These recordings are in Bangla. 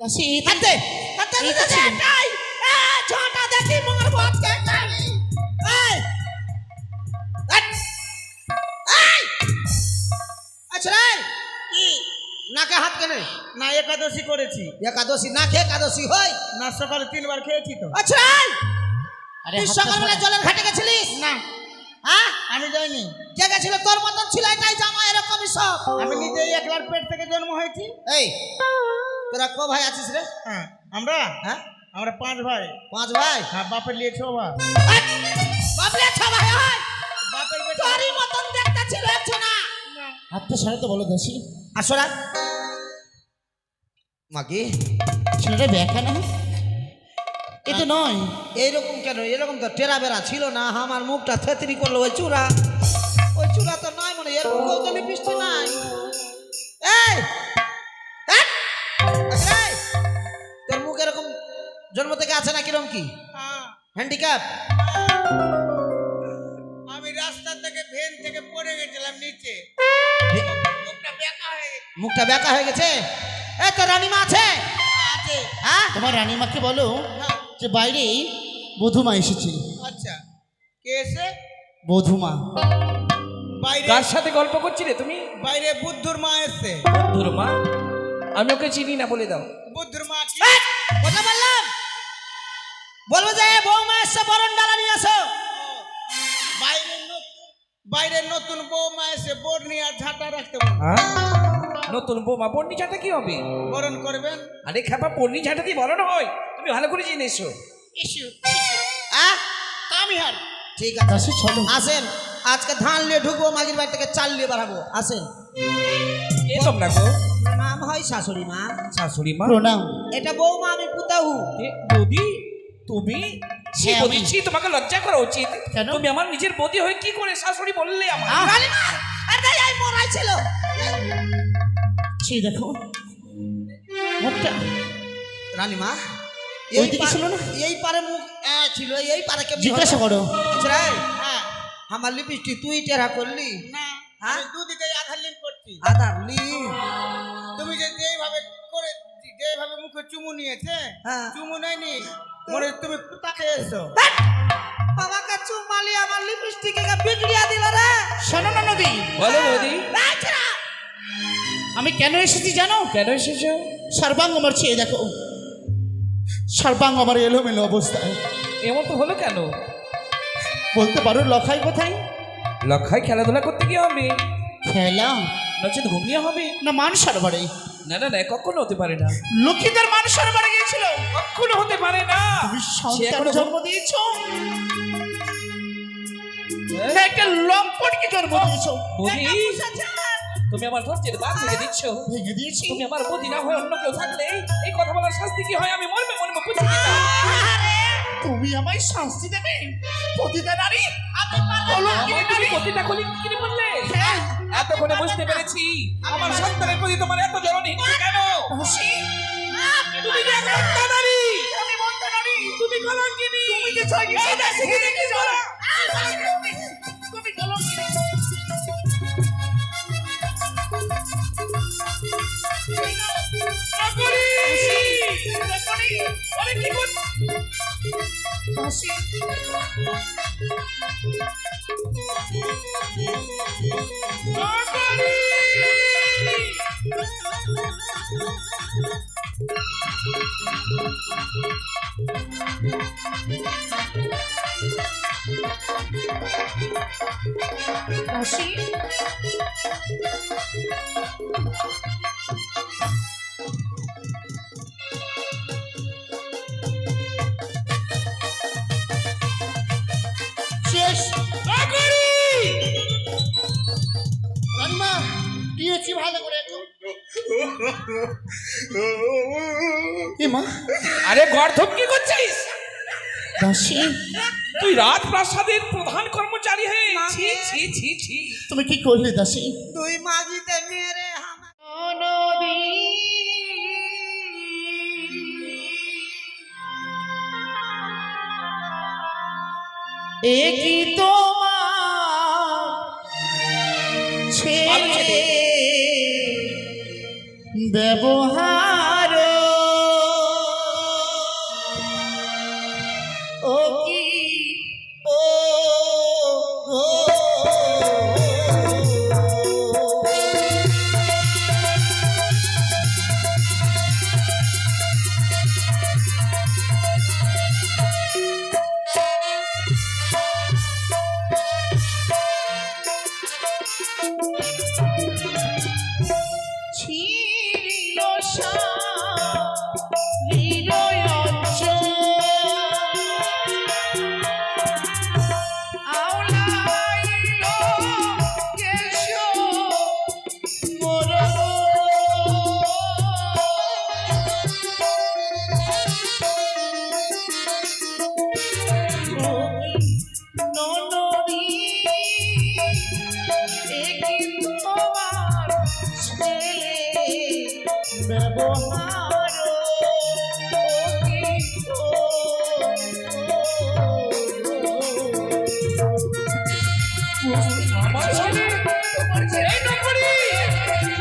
হাতে। এটাই এ দেখি মোর বাপকে কানি এই! এই আচ্ছা কি? নাকে হাত কেনে? না একাদশী করেছি। একাদশী না খেয়ে একাদশী হই। না সকালে তিনবার খেয়েছি তো। আচ্ছা আরে সকালবেলা জলের ঘাটে গেছিলিস? না। হ্যাঁ আমি যাইনি। কে গেছিল তোর মতন ছিল এটাই জামা এরকমই সব। আমি নিজেই একলার পেট থেকে জন্ম হয়েছি। এই। তোরা ক ভাই আছিস রে? হ্যাঁ আমরা? হ্যাঁ? আমরা পাঁচ ভাই। পাঁচ ভাই? হ্যাঁ বাপের লিয়ে ছ ভাই। বাবলে ছ ভাই হয় বাপের বেটা তোরই মতন দেখতে ছিল একছো না। হাতটা সরাতে বলো দাসী আসরা মাকে ছেলেটা ব্যাখ্যা না? এ তো নয়। এইরকম কেন? এরকম তো টেরা বেড়া ছিল না। আমার মুখটা থেতরি করল ওই চূড়া। ওই চূড়া তো নয় মনে এর মুখেও তো নাই। এই জন্ম থেকে আছে না কিরম কি? হ্যাঁ, হ্যান্ডিক্যাপ আমি রাস্তা থেকে ভেন থেকে পড়ে গেছিলাম নিচে। মুখটা বেঁকা হয়ে গেছে। মুখটা বেঁকা হয়ে গেছে? এ তোর রানিমা আছে? আছে। হ্যাঁ? তোমার রানীমাকে বলো হ্যাঁ, যে বাইরে বধুমা এসেছে। আচ্ছা। কে এসে? বধুমা। বাইরে কার সাথে গল্প করছিলে তুমি? বাইরে বুদ্ধুর মা এসছে। ধুর মা? আমি ওকে চিনি না বলে দাও। বুদ্ধুর মা কি! কথা বললাম? বলব যে বৌমা এসছে বরণ ডালা নিয়ে আসো। বাইরের নতুন বৌমা এসে বোর নিয়ে আর ঝাঁটা রাখতে। হ্যাঁ? নতুন বৌমা পন্নি ঝাঁটা কি হবে? বরণ করবেন? আরে খাপা পন্নি ঝাঁটা দিয়ে বলো না হয়? তুমি ভালো করে জেনে এসো। হ্যাঁ আমি হার ঠিক আছে দাসী চলো। আসেন আজকে ধান নিয়ে ঢুকবো মাগির বাড়ি থেকে চাল নিয়ে বাড়াবো। আসেন। এ তোমরা গো নাম হয় শাশুড়ি মা। শাশুড়ি মা? প্রণাম। এটা বৌমা আমি পুতাহু। বৌদি? তুমি সে হ্যাঁ, তোমাকে লজ্জা করা উচিত। কেন? তুমি আমার নিজের বৌদি হয়ে কি করে শাশুড়ি বললে আমার রানীমা মরাই ছিল। দেখো মুখটা। রানীমা দিকে না? এই পারে মুখ এ ছিল এই পারে কেমনি জিজ্ঞাসা করো। হ্যাঁ আমার লিপস্টিক তুই টেরা করলি? না। হ্যাঁ? দুদিকে আধার লিঙ্ক করছি। আদার লি তুমি যে যেভাবে করে যেভাবে মুখে চুমু নিয়েছে হ্যাঁ। চুমু নেয়নি? মনে তুমি কুতাকে এসো? বাবাকে চুমালি আমার লিপস্টিক বিগড়িয়া দিল রে। শোনো না নদী। বলো ছেড়া। আমি কেন এসেছি জানো? কেন এসেছ? সর্বাঙ্গ আমার চেয়ে দেখো। সর্বাঙ্গ আমার এলোমেলো অবস্থায় এমন তো হলো কেন? বলতে পারো লখাই কোথায়? লক্ষায় খেলাধুলা করতে কি হবে। খেলা? নচেত ঘুমিয়ে হবে। না মান সরবারে। না না না কখনো হতে পারে না। লক্ষ্মীদের মান সরবারে গিয়েছিল। কখনো হতে পারে না। সন্তান জন্ম দিয়েছ? হ্যাঁ? একটা লম্পটকে জন্ম দিয়েছ? তুমি আমার ধৈর্যের বাদ ভেঙে দিচ্ছ। ভেঙে দিয়েছি। তুমি আমার বৌদি না হয়ে অন্য কেউ থাকলে এই কথা বলার শাস্তি কি হয়? আমি মরবে তুমি আমায় শাস্তি দেবে? প্রতিটা নারী আমি আমার তুমি প্রতিটা কলি কিনে বললে? এতক্ষণে বুঝতে পেরেছি। আমার সন্তানের প্রতি তোমার এত জননী কেন? তুমি যে তুমি কলঙ্কিনী। তুমি যে ছয় এই দেশ থেকে দেখে যাও তুমি। কলঙ্কিনী। চাকরি চাকরি আরে কি করছ শেষ চাকরি দিয়েছি ভালো করে। এ মা আরে গর্ধব কি করছিস দাসী তুই রাজ প্রাসাদের প্রধান কর্মচারী হয়ে ছি ছি ছি ছি। তুমি কি করলে দাসী? তুই মাগিতে মেরে আমার একই তোমার ছেলে। ব্যবহার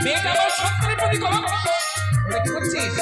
মেয়েটা আমার সন্তানের প্রতি কলঙ্ক ওরা কি করছিস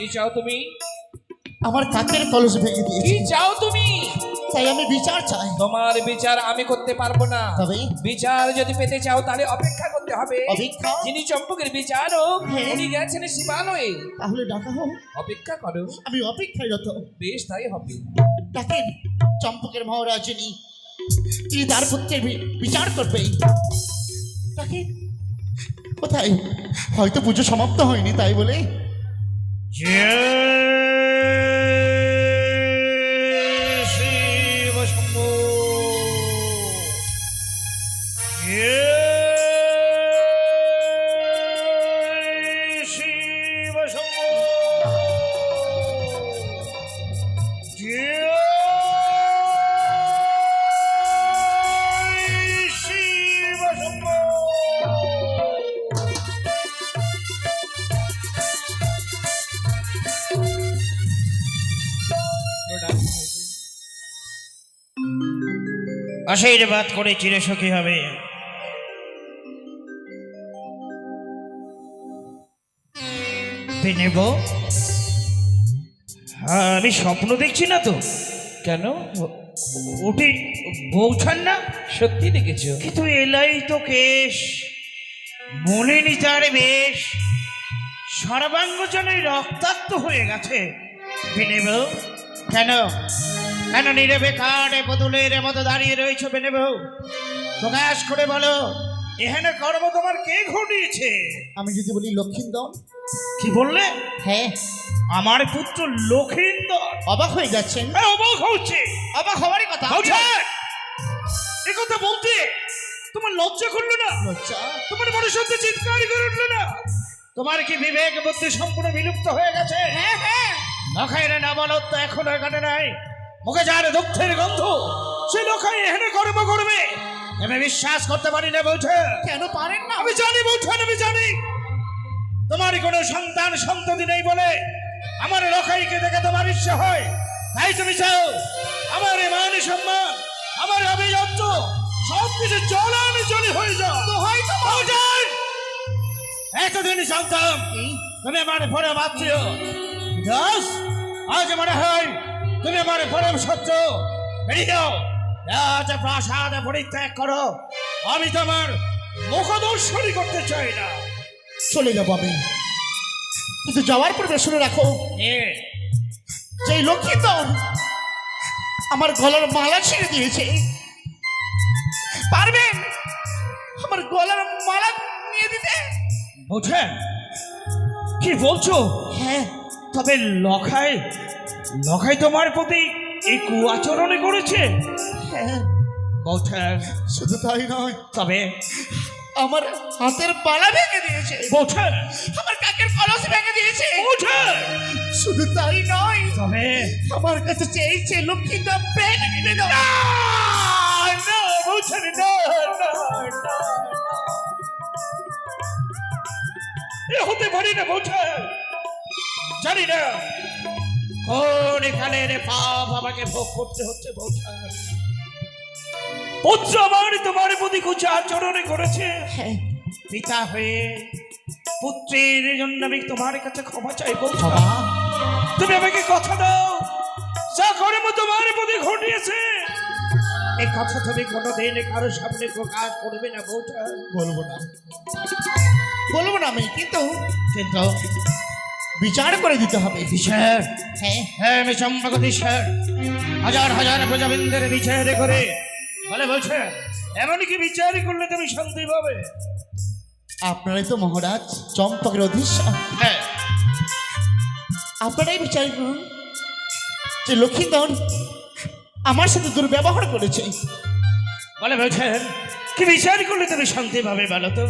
কি চাও তুমি? আমার কাকের কলস ভেঙে কি চাও তুমি? তাই আমি বিচার চাই। তোমার বিচার আমি করতে পারব না। তবে? বিচার যদি পেতে চাও তাহলে অপেক্ষা করতে হবে। অপেক্ষা? যিনি চম্পকের বিচারক হ্যাঁ। উনি গেছেন সীমালয়ে তাহলে ডাকা হোক। অপেক্ষা করো। আমি অপেক্ষায় রত। বেশ তাই হবে। ডাকেন চম্পকের মহারাজিনী। তিনি তার পুত্রের বিচার করবে ডাকেন। কোথায়? হয়তো পুজো সমাপ্ত হয়নি তাই বলে। J. আশীর্বাদ করে চিরসখী হবে। নেব আমি স্বপ্ন দেখছি না তো? কেন? ওটি বৌছান না? সত্যি দেখেছ? কিন্তু এলাই তো কেশ মনে নি তার বেশ সর্বাঙ্গ যেন রক্তাক্ত হয়ে গেছে। কেন? কেন নীরবে কাঠে পুতুলের মতো দাঁড়িয়ে রয়েছে বিনেব প্রকাশ করে বলো এখানে কর্ম তোমার কে ঘটিয়েছে? আমি যদি বলি লক্ষিন্দর। কি বললে? হ্যাঁ। আমার পুত্র লক্ষিন্দর। অবাক হয়ে যাচ্ছেন। হ্যাঁ, অবাক হচ্ছে। অবাক হওয়ারই কথা। এ কথা বলতে তোমার লজ্জা করল না? লজ্জা? তোমার মনে সত্যি চিৎকার করে উঠল না? তোমার কি বিবেক বুদ্ধি সম্পূর্ণ বিলুপ্ত হয়ে গেছে? হ্যাঁ হ্যাঁ। নখাইরে না বলত্ব এখনও কাটে নাই। মুখে যার দুঃখের গন্ধ সে লোকাই এখানে কর্ম করবে। আমি বিশ্বাস করতে পারি না বলছে কেন পারেন না? আমি জানি বলছেন আমি জানি। তোমার কোনো সন্তান সন্ততি নেই বলে আমার লখাইকে দেখে তোমার ইচ্ছা হয়? তাই তুমি চাও আমার মান সম্মান আমার অভিযত্ন সব কিছু আমি জলি হয়ে যাও! এতদিন জানতাম তুমি আমার পরে মাত্রীয় দাস আজ মনে হয় তুমি আমার পরম সত্য। বেরিয়ে যাও। প্রাসাদ পরিত্যাগ করো। আমি তোমার মুখদর্শনী করতে চাই না। চলে যাব আমি। কিন্তু যাওয়ার পূর্বে শুনে রাখো যে লক্ষিন্দর আমার গলার মালা ছিঁড়ে দিয়েছে পারবেন আমার গলার মালা নিয়ে দিতে? বুঝেন? কি বলছো? হ্যাঁ। তবে লখাই লখাই তোমার প্রতি এই কুয়াচরণে করেছে? হ্যাঁ বৌঠেন শুধু তাই নয় তবে আমার হাতের পালা ভেঙে দিয়েছে। বৌঠেন আমার কাকের কলস ভেঙে দিয়েছে। বৌঠেন শুধু তাই নয় তবে আমার কাছে চেয়েছে লক্ষ্মীটা প্রেম নিবেদন। না বৌঠেন না না, না, এ হতে পারি না বৌঠেন জানি না। কোন এখানের পাপ আমাকে ভোগ করতে হচ্ছে বৌঠেন? পুত্র আমার তোমার প্রতি কুচা আচরণে করেছে। হ্যাঁ। পিতা হয়ে পুত্রের জন্য আমি তোমার কাছে ক্ষমা চাইব তুমি আমাকে কথা দাও। যা কর্ম তোমার প্রতি ঘটিয়েছে এই কথা তুমি কোনোদিন কারও সামনে প্রকাশ করবে না বউটা বলব না। বলব না আমি কিন্তু কিন্তু বিচার করে দিতে হবে বিচার। হ্যাঁ হ্যাঁ চম্পকতি স্যার হাজার হাজার প্রজাবিন্দের বিচার করে। বলে বলছে এমনকি বিচার করলে তুমি শান্তি পাবে। আপনারাই তো মহারাজ চম্পকের অধীশ্বর হ্যাঁ। আপনারাই বিচার করুন। যে লক্ষ্মীধর আমার সাথে দুর্ব্যবহার করেছে। বলে বলছেন কি বিচার করলে তুমি শান্তি পাবে বলো তো?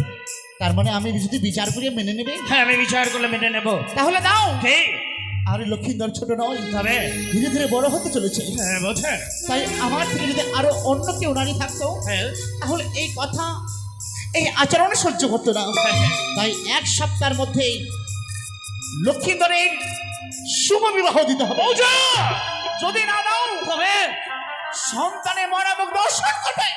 তার মানে আমি যদি বিচার করিয়ে মেনে নেবে? হ্যাঁ আমি বিচার করলে মেনে নেব। তাহলে দাও। কি? আর লক্ষ্মীধর ছোট নয়। তবে? ধীরে ধীরে বড় হতে চলেছে। হ্যাঁ তাই আমার থেকে যদি আরও অন্য কেউ নারী থাকতো হ্যাঁ। তাহলে এই কথা এই আচরণ সহ্য করতো না। হ্যাঁ, হ্যাঁ। তাই এক সপ্তাহের মধ্যেই লক্ষ্মীধরের শুভ বিবাহ দিতে হবে। যদি না দাও তবে? সন্তানের মরামুখ দর্শন করবে।